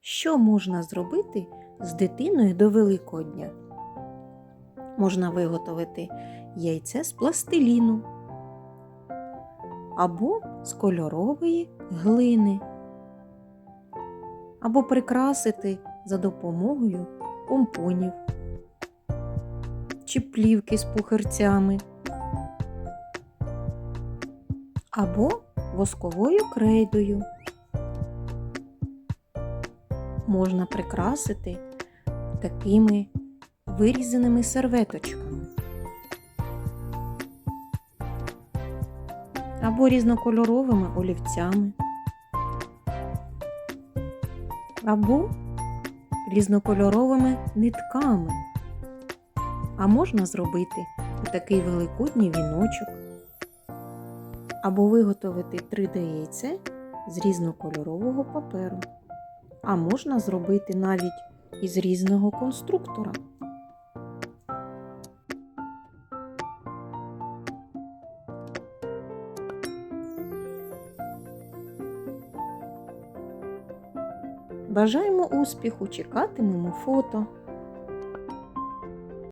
що можна зробити з дитиною до Великодня? Можна виготовити яйце з пластиліну або з кольорової глини, або прикрасити за допомогою помпонів чи плівки з пухирцями, або восковою крейдою. Можна прикрасити такими вирізаними серветочками. Або різнокольоровими олівцями, або різнокольоровими нитками. А можна зробити такий великодній віночок, або виготовити 3D яйце з різнокольорового паперу. А можна зробити навіть із різного конструктора. Бажаємо успіху, чекатимемо фото.